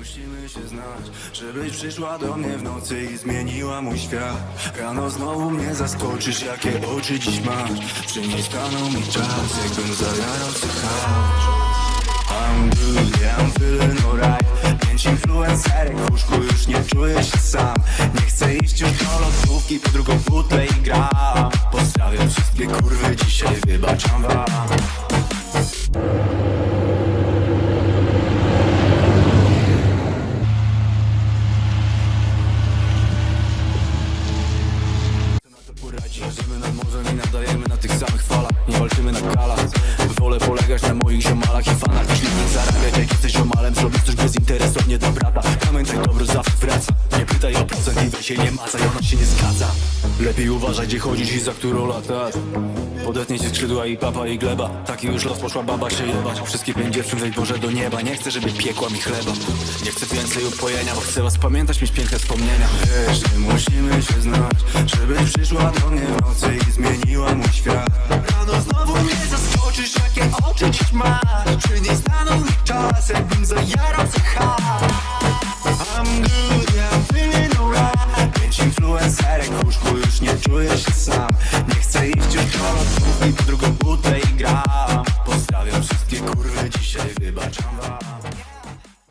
musimy się znać Żebyś przyszła do mnie w nocy i zmieniła mój świat. Rano znowu mnie zaskoczysz, jakie oczy dziś masz. Przy niej stanął mi czas, jakbym zajarał się chaos I'm good, yeah, I'm feeling alright Pięć influencerek w łóżku, już nie czuję się sam. Nie chcę iść już do lodówki, po drugą butlę i gram Pozdrawiam wszystkie kurwy, dzisiaj wybaczam wam Jedziemy nad morzem i nadajemy na tych samych falach. Nie walczymy na galach. Wolę polegać na moich ziomalach i fanach. Niż nikt zarabiać jak jesteś ziomalem Zrobić coś bezinteresownie dla brata. Pamiętaj, dobro zawsze wraca. Nie pytaj o procent i weź się nie macaj Ona się nie zgadza. Lepiej uważaj gdzie chodzisz i za którą latasz Podetnie ci skrzydła i papa i gleba. Taki już los poszła baba się jebać. Wszystkie pięć dziewczyn wejdź Boże do nieba. Nie chcę żeby piekła mi chleba. Nie chcę więcej upojenia Bo chcę was pamiętać, mieć piękne wspomnienia. Wiesz, nie musimy się znać Żebyś przyszła do mnie w nocy i zmieniła mój świat. Rano znowu mnie zaskoczysz, jakie oczy dziś masz. Przy niej stanął mi czas, jakbym zajarał się po drugą butlę i gram. Pozdrawiam wszystkie kurwy, dzisiaj wybaczam wam